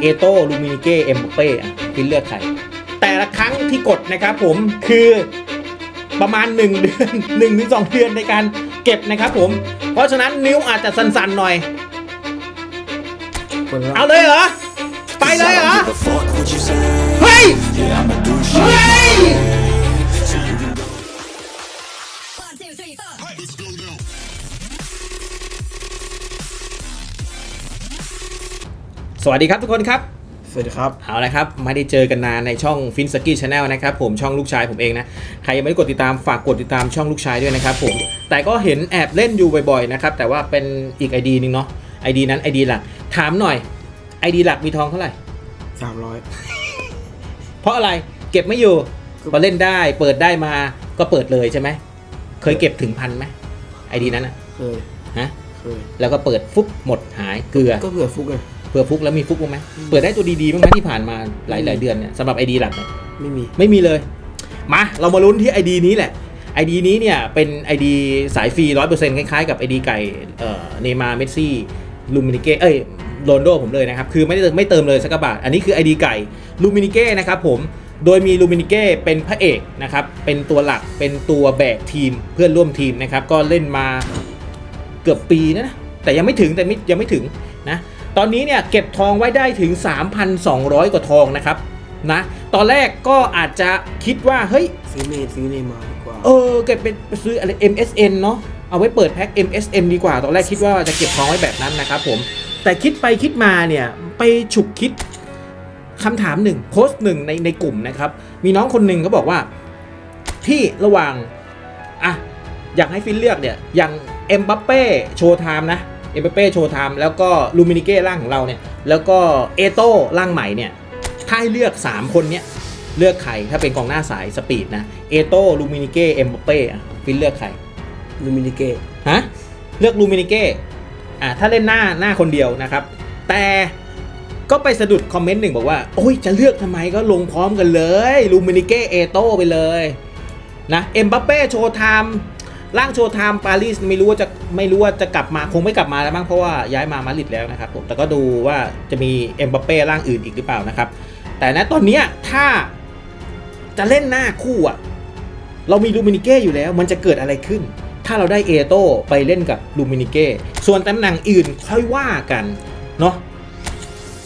เอโต้ลูมินิเก้เอ็มเป้ฟินเลือกใคร แต่ละครั้งที่กดนะครับผมคือประมาณ 1 เดือน1ถึง2เดือนในการเก็บนะครับผม เพราะฉะนั้นนิ้วอาจจะสั่นๆหน่อยกดแล้วเอาเลยเหรอ ไปเลยเหรอ The fuck what you say? เฮ้ย สวัสดีครับทุกคนครับ สวัสดีครับ เอาละครับ ไม่ได้เจอกันนานในช่องฟินสกี้ชาแนลนะครับผมช่องลูกชายผมเองนะ ใครยังไม่ได้กดติดตามฝากกดติดตามช่องลูกชายด้วยนะครับผม แต่ก็เห็นแอบเล่นอยู่บ่อยๆนะครับ แต่ว่าเป็นอีก ID หนึงเนาะ ID นั้น ID หลัก ถามหน่อย ID หลักมีทองเท่าไหร่300เพราะอะไรเก็บไม่อยู่พอเล่นได้เปิดได้มาก็เปิดเลยใช่ไหมเคยเก็บถึงพันไหมไอดีนั้นอะเคยฮะเคยแล้วก็เปิดฟุบหมดหายเกลือก็เผื่อฟุกไงเผื่อฟุกแล้วมีฟุกบ้างไหมเปิดได้ตัวดีๆบ้างไหมที่ผ่านมาหลายๆเดือนเนี่ยสำหรับไอดีหลักเนี่ยไม่มีไม่มีเลยมาเรามาลุ้นที่ ID นี้แหละ ID นี้เนี่ยเป็น ID สายฟรี100%คล้ายๆกับ ID ไก่เอ่อเนมาเมสซี่ลูมินิเก้เอ้ยโรนโดผมเลยนะครับ คือไม่ได้ไม่เติมเลยสักกระบาท อันนี้คือ ID ไก่ลูมินิเก้นะครับผมโดยมีลูมินิเก้เป็นพระเอกนะครับ เป็นตัวหลักเป็นตัวแบกทีมเพื่อนร่วมทีมนะครับ ก็เล่นมาเกือบปีนะนะแต่ยังไม่ถึงแต่ไม่ยังไม่ถึงนะ ตอนนี้เนี่ยเก็บทองไว้ได้ถึง 3,200 กว่าทองนะครับนะตอนแรกก็อาจจะคิดว่าเฮ้ยซื้อเมย์ซื้อเนย์มาร์ดีกว่า เออเก็บเป็นไปซื้ออะไร MSN เนาะเอาไว้เปิดแพ็ค MSN ดีกว่า ตอนแรกคิดว่าจะเก็บทองไว้แบบนั้นนะครับผมแต่คิดไปคิดมาเนี่ยไปฉุกคิดคำถามหนึ่งโพสต์หนึ่งในในกลุ่มนะครับ มีน้องคนหนึ่งเขาบอกว่าพี่ระหว่างอะอยากให้ฟินเลือกเนี่ยอย่างเอ็มบัปเป้โชว์ไทม์นะเอ็ มบัปเป้โชว์ไทม์แล้วก็ลูมินิเก้ร่างของเราเนี่ย แล้วก็เอโต้ร่างใหม่เนี่ยถ้าให้เลือก 3 คนเนี่ยเลือกใครถ้าเป็นกองหน้าสายสปีดนะเอโต้ลูมินิเก้เอ็มบัปเป้อะฟินเลือกใครลูมินิเก้ฮะเลือกลูมินิเก้อ่าถ้าเล่นหน้าหน้าคนเดียวนะครับ แต่ก็ไปสะดุดคอมเมนต์หนึ่งบอกว่า โอ้ยจะเลือกทำไมก็ลงพร้อมกันเลยลูมินิเก้เอโต้ไปเลยนะเอ็มบัปเป้โชว์ไทม์ ร่างโชว์ไทม์ปารีสไม่รู้ว่าจะไม่รู้ว่าจะกลับมาคงไม่กลับมาแล้วมั้งเพราะว่าย้ายมามาดริดแล้วนะครับผมแต่ก็ดูว่าจะมีเอ็มบัปเป้ร่างอื่นอีกหรือเปล่านะครับ แต่ณตอนนี้ถ้าจะเล่นหน้าคู่อะเรามีลูมินิเก้อยู่แล้ว มันจะเกิดอะไรขึ้น ถ้าเราได้เอโต้ไปเล่นกับลูมินิเก้ส่วนตำแหน่งอื่นค่อยว่ากันเนาะ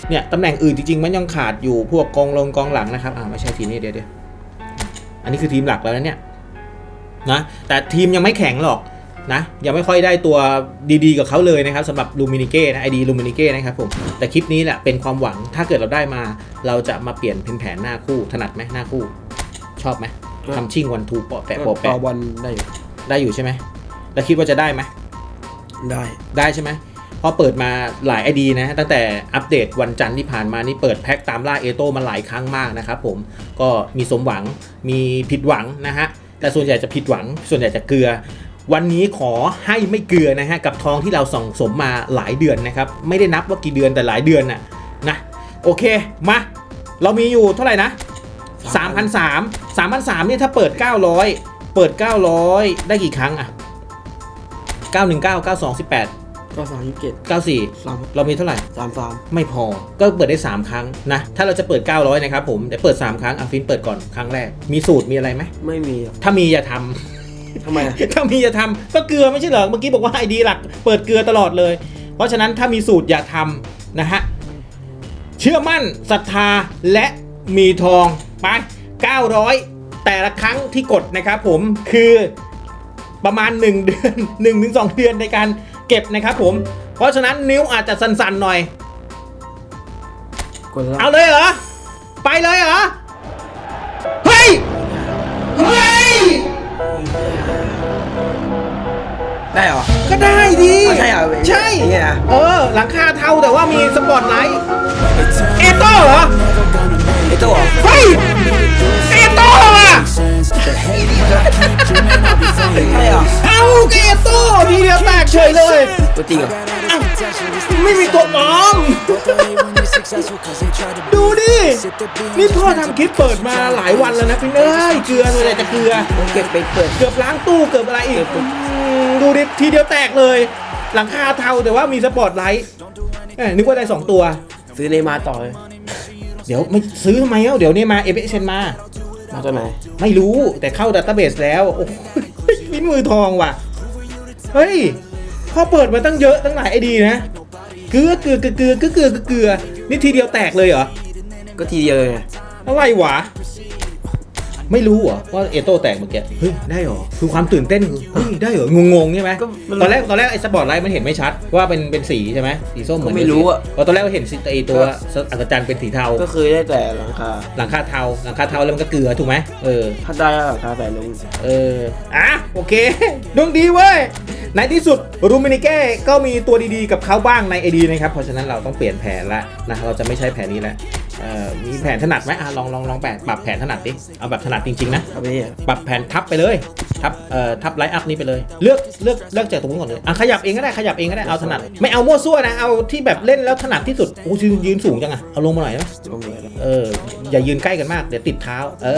เนี่ยตำแหน่งอื่นจริงๆ มันยังขาดอยู่พวกกองลงกองหลังนะครับอ่าไม่ใช่ทีนี้เดี๋ยวเดี๋ยวอันนี้คือทีมหลักแล้วนะเนี่ย นะแต่ทีมยังไม่แข็งหรอกนะยังไม่ค่อยได้ตัวดีๆ กับเขาเลยนะครับสำหรับลูมินิเก้นะไอดีลูมินิเก้นะครับผมแต่คลิปนี้แหละเป็นความหวังถ้าเกิดเราได้มา เราจะมาเปลี่ยนเป็นแผนหน้าคู่ถนัดไหมหน้าคู่ ชอบไหมทำชิ่งวันทูปะแปะก็ปะต่อแปะบอลได้อยู่ได้อยู่ใช่ไหมแล้วคิดว่าจะได้ไหมได้ได้ใช่ไหมเพราะเปิดมาหลายไอดีนะ ตั้งแต่อัปเดตวันจันทร์ที่ผ่านมานี่เปิดแพ็คตามล่าเอโต้มาหลายครั้งมากนะครับผมก็มีสมหวังมีผิดหวังนะฮะ แต่ส่วนใหญ่จะผิดหวัง ส่วนใหญ่จะเกลือ วันนี้ขอให้ไม่เกลือนะฮะกับทองที่เราส่งสมมาหลายเดือนนะครับไม่ได้นับว่ากี่เดือนแต่หลายเดือนน่ะนะโอเคมาเรามีอยู่เท่าไหร่นะ3,300 3,300เนี่ยถ้าเปิด 900 เปิด 900 ได้กี่ครั้งอะ919 92 18 ก็สามยี่สิบเจ็ด94 สามเรามีเท่าไหร่ สามสามไม่พอ ก็เปิดได้ 3 ครั้งนะ ถ้าเราจะเปิด 900 นะครับผมเดี๋ยวเปิด 3 ครั้ง อะฟินเปิดก่อนครั้งแรก มีสูตรมีอะไรไหม ไม่มีอะถ้ามีอย่าทำ ทำไมอะถ้ามีอย่าทำก็เกลือไม่ใช่เหรอ เมื่อกี้บอกว่าไอดีหลักเปิดเกลือตลอดเลย เพราะฉะนั้นถ้ามีสูตรอย่าทำนะฮะ เชื่อมั่นศรัทธาและมีทองไป 900 แต่ละครั้งที่กดนะครับผมคือประมาณ 1 เดือน 1-2ถึง2เดือนในการ เก็บนะครับผม เพราะฉะนั้นนิ้วอาจจะสั่นๆหน่อย กดแล้วเอาเลยเหรอ ไปเลยเหรอ เฮ้ย เฮ้ย ได้เหรอ ก็ได้ดิอ๋อใช่เหรอเว้ยใช่อย่างเงี้ยนะ เออ หลังคาเทาแต่ว่ามีสปอตไลท์ เอโต้เหรอ ไอโต้เหรอ เฮ้ย เหรอเอาเอโต้ทีเดียวแตกเฉยเลยตัวจริงเหรอไม่มีตัวปลอมดูดิ นี่พ่อทำคลิปเปิดมาหลายวันแล้วนะพี่เอ้ยเกลือเลยจะเกลือเก็บไปเปิดเกือบล้างตู้เกือบอะไรอีก ดูดิทีเดียวแตกเลย หลังคาเทาแต่ว่ามีสปอร์ตไลท์นึกว่าได้2ตัว ซื้อเนมาต่อ เดี๋ยวไม่ซื้อทำไมเอ้าเดี๋ยวนี่มาเอเเซนมา มาตัวไหน ไม่รู้แต่เข้าดัตเตอร์เบสแล้ว โอ้ยมิ้นมือทองว่ะ เฮ้ยพอเปิดมาตั้งเยอะตั้งหลายไอดีนะ เกลือเกลือเกลือเกลือเกลือเกลือเกลือนี่ทีเดียวแตกเลยเหรอ ก็ทีเดียวเลยไงอะไรวะ ไม่รู้เหรอว่าเอโต้แตกเมื่อกี้เฮ้ยได้เหรอคือความตื่นเต้นคือเฮ้ยได้เหรองงๆใช่ไหมก็มัน ตอนแรกตอนแรกไอ้สปอร์ตไลท์มันเห็นไม่ชัดว่าเป็นเป็นสีใช่ไหมสีส้มเหมือนก็ไม่รู้อะ เพราะตอนแรกเราเห็นสีไอตัวอัศจรรย์เป็นสีเทา ก็คือได้แต่หลังคาหลังคาเทาหลังคาเทาแล้วมันก็เกลือถูกไหมเออ ถ้าได้ก็หลังคาแต่ลง เออ อะ โอเค ดวงดีเว้ย ในที่สุดรูมินิเก้ก็มีตัวดีๆกับเขาบ้างใน AD นะครับ เพราะฉะนั้นเราต้องเปลี่ยนแผนละนะ เราจะไม่ใช้แผนนี้แล้ว เอ่อมีแผนถนัดไหมอะลองลองลองแปปรับแผนถนัดดิเอาแบบถนัดจริงๆนะครับพี่ปรับแผนทับไปเลยทับเอ่อทับไลท์อัพนี้ไปเลย เลือกเลือกเลือกจากตรงนู้นก่อนเลยอะขยับเองก็ได้ขยับเองก็ได้เอาถนัดไม่เอามั่วซั่วนะเอาที่แบบเล่นแล้วถนัดที่สุดโอ้ยืนยืนสูงจังอะเอาลงมาหน่อยนะลงเลยแล้วเอออย่ายืนใกล้กันมากเดี๋ยวติดเท้า เอ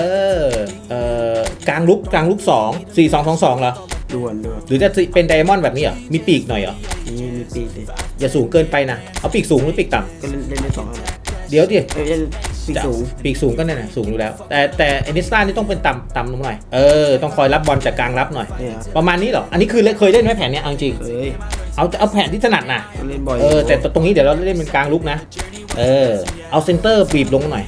อเออกลางลุกกลางลุก2 4 2 2 2เหรอด่วนด่วนหรือจะเป็นไดมอนด์แบบนี้เหรอมีปีกหน่อยเหรอนี่มีปีกดิอย่าสูงเกินไปนะเอาปีกสูงหรือปีกต่ก็เล่นเล่นได้สองอันำเดี๋ยวดิเอ้ยเล่นปีกสูงปีกสูงก็นั่นน่ะสูงอยู่แล้ว แต่แต่เอนิสตานี่ต้องเป็นต่ำต่ำลงหน่อย เออ ต้องคอยรับบอลจากกลางรับหน่อย เนี่ยครับประมาณนี้เหรอ อันนี้คือเคยเล่นไหมแผนเนี้ยเอาจริงเอ้ยเอาเอาแผนที่ถนัดนะ เล่นบ่อยเออ แต่ตรงนี้เดี๋ยวเราเล่นเป็นกลางลุกนะ เออ เอาเซนเตอร์บีบลงมาหน่อย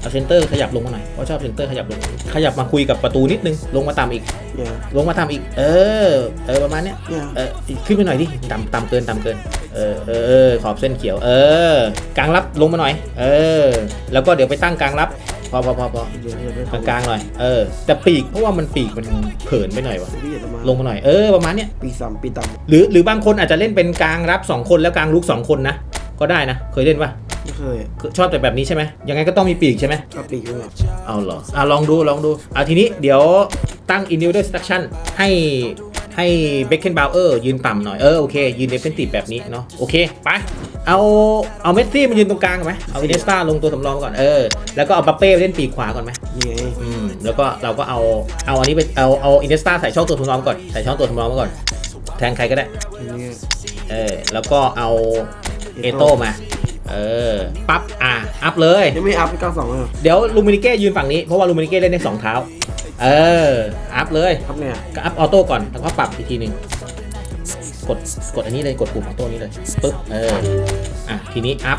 เอาเซนเตอร์ขยับลงมาหน่อยเพราะชอบเซนเตอร์ขยับลง ขยับมาคุยกับประตูนิดนึง ลงมาต่ำอีกเนี่ยลงมาต่ำอีก เออ เออประมาณเนี้ยเนี่ยเออขึ้นไปหน่อยดิต่ำต่ำเกินต่ำเกิน เออเออเออขอบเส้นเขียว เออกลางรับลงมาหน่อย เออ แล้วก็เดี๋ยวไปตั้งกลางรับ พอพอพอพอเดี๋ยวเดี๋ยวเดี๋ยวกลางกลางๆหน่อย เออ แต่ปีกเพราะว่ามันปีกมันเผินไปหน่อยวะ พี่อย่าประมาณลงมาหน่อย เออประมาณเนี้ย ปีกสามปีกต่หรือหรือบางคนอาจจะเล่นเป็นกลางรับ 2 คนแล้วกลางลุก 2 คนนะ ก็ได้นะ เคยเล่นปะำ ไม่เคยชอบแต่แบบนี้ใช่ไหมยังไงก็ต้องมีปีกใช่ไหมชอบปีกด้วยเอาเหรออะลองดูลองดูเอาทีนี้เดี๋ยวตั้ง individual instruction ให้ให้เบคเคนบาวเออร์ยืนต่ำหน่อย เออ โอเค ยืนเดฟเฟนตีแบบนี้เนาะโอเค ไป เอาเอาเมสซี่มายืนตรงกลางก่อนไหมเอาอินเนสตาลงตัวสำรองก่อนเออ แล้วก็เอาบัปเป้ไปเล่นปีกขวาก่อนไหมนี่ไงอืมแล้วก็เราก็เอาเอาอันนี้ไปเอาเอาอินเนสตาใส่ช่องตัวสำรองก่อนใส่ช่องตัวสำรองมาก่อน แทงใครก็ได้นี่ไงเออ แล้วก็เอาเอโต้มา เออ ปั๊บ อะ อัพเลย ยังไม่อัพเก้าสองเลยเหรอเดี๋ยวลูมินิเก้ยืนฝั่งนี้ เพราะว่าลูมินิเก้เล่นได้สองเท้า เออ อัพเลย ครับเนี่ยก็อัพออโต้ก่อน แล้วก็ปรับอีกทีหนึ่งกด กดอันนี้เลย กดปุ่มออโต้นี้เลย ปึ๊บ เออ อะ ทีนี้อัพ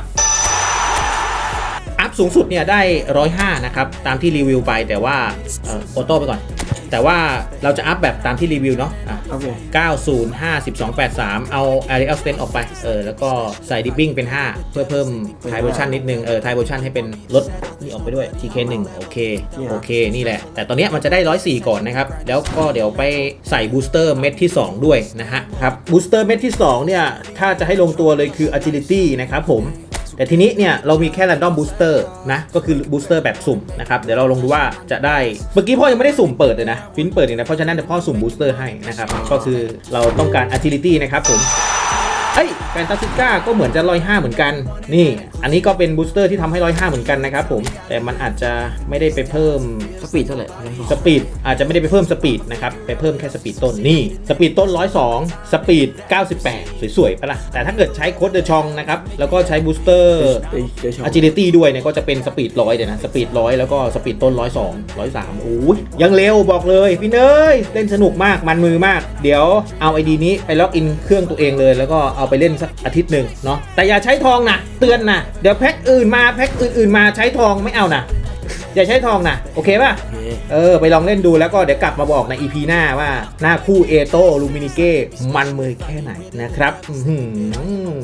อัพสูงสุดเนี่ยได้105นะครับ ตามที่รีวิวไปแต่ว่าเอ่อออโต้ไปก่อน แต่ว่าเราจะอัพแบบตามที่รีวิวเนาะอะครับเนี่ย90 5 12 83 เอา Arial Strength ออกไป เออ แล้วก็ใส่ Dipping เป็น 5 เพื่อเพิ่ม Thai Version นิดนึง เออ Thai Version ให้เป็นลดนี่ออกไปด้วย TK 1 โอเค โอเค นี่แหละ แต่ตอนเนี้ยมันจะได้ 104 ก่อนนะครับ แล้วก็เดี๋ยวไปใส่ Booster เม็ดที่ 2 ด้วยนะฮะ ครับ Booster เม็ดที่ 2 เนี่ย ถ้าจะให้ลงตัวเลยคือ Agility นะครับผม แต่ทีนี้เนี่ยเรามีแค่ Random Booster นะ ก็คือ Booster แบบสุ่มนะครับ เดี๋ยวเราลองดูว่าจะได้ เมื่อกี้พ่อยังไม่ได้สุ่มเปิดเลยนะ ฟินเปิดเนี่ยนะ เพราะฉะนั้นเดี๋ยวพ่อสุ่ม Booster ให้นะครับ ก็คือเราต้องการ Agility นะครับผมเอ้ยแฟนตาซิก้าก็เหมือนจะลอยห้าเหมือนกัน นี่ อันนี้ก็เป็นบูสเตอร์ที่ทำให้ร้อยห้าเหมือนกันนะครับผม แต่มันอาจจะไม่ได้ไปเพิ่มสปีดเท่าไหร่สปีดอาจจะไม่ได้ไปเพิ่มสปีดนะครับ ไปเพิ่มแค่สปีดต้นนี่ สปีดต้น102สปีด98สวยๆปะล่ะ แต่ถ้าเกิดใช้โค้ดเดอชองนะครับ แล้วก็ใช้บูสเตอร์เอ้ยเดี๋ยวชม agility ด้วยเนี่ยก็จะเป็นสปีดร้อยเดี๋ยวนะ สปีดร้อยแล้วก็สปีดต้นร้อยสองร้อยสามโอ้ยยังเร็วบอกเลยพี่เนยเล่นสนุกมากมันมือมาก เดี๋ยวเอาไอดีนี้ไปล็อกอินเครื่องตัวเองเลย แล้วก็เอาไปเล่นสักอาทิตย์หนึ่งเนาะแต่อย่าใช้ทองนะเตือนนะเดี๋ยวแพ็คอื่นมาแพ็คอื่นๆมาใช้ทองไม่เอานะ อย่าใช้ทองนะโอเคป่ะโอเคเออ ไปลองเล่นดูแล้วก็เดี๋ยวกลับมาบอกใน EP หน้าว่า หน้าคู่เอโต้ลูมินิเก้มันมือแค่ไหนนะครับอื้อหื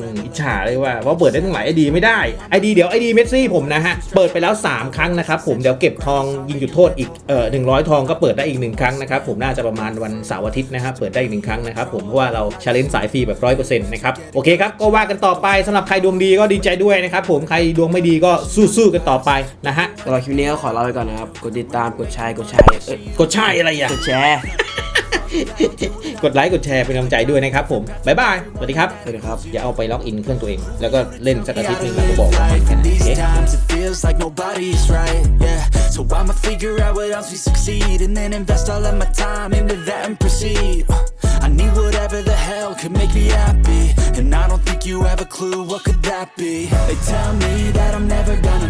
ออิจฉาเลยว่าเพราะเปิดได้ตั้งหลายไอดีไม่ได้ไอดีเดี๋ยวไอดีเมสซี่ผมนะฮะ เปิดไปแล้ว 3 ครั้งนะครับผมเดี๋ยวเก็บทองยิงจุดโทษอีกเอ่อหนึ่งทองก็เปิดได้อีกหนึ่งครั้งนะครับผมน่าจะประมาณวันเสาร์อาทิตย์นะครับเปิดได้อีกหนึ่งครั้งนะครับผมเพราะว่าเราชาเลนจ์สายฟรีแบบร้อยเปอร์เซ็นต์นะครับโอเคครับก็ว่ากันต่อไปสำหรับใครดวงดีก็ดีใจด้วยนะครับผมใครดวงไม่ดีก็สู้ๆกันต่อไปนะฮะสำหรับคลิปนี้ก็ขอลาไปก่อนนะครับ กดติดตามกดแชร์กดแชร์เอ้ยกดใช่อะไรอะ กดแชร์ กดไลค์กดแชร์เป็นกำลังใจด้วยนะครับผมบ๊ายบายสวัสดีครับ สวัสดีครับ อย่าเอาไปล็อกอินเครื่องตัวเอง แล้วก็เล่นสักอาทิตย์หนึงแล้วก็บอกว่า Life in these เอ๊ะ times it feels like nobody's right yeah so I'ma figure out what else we succeed and then invest all of my time into that and proceed Uh, I need whatever the hell could make me happy and I don't think you have a clue clue, what could that be? They tell me that I'm never gonna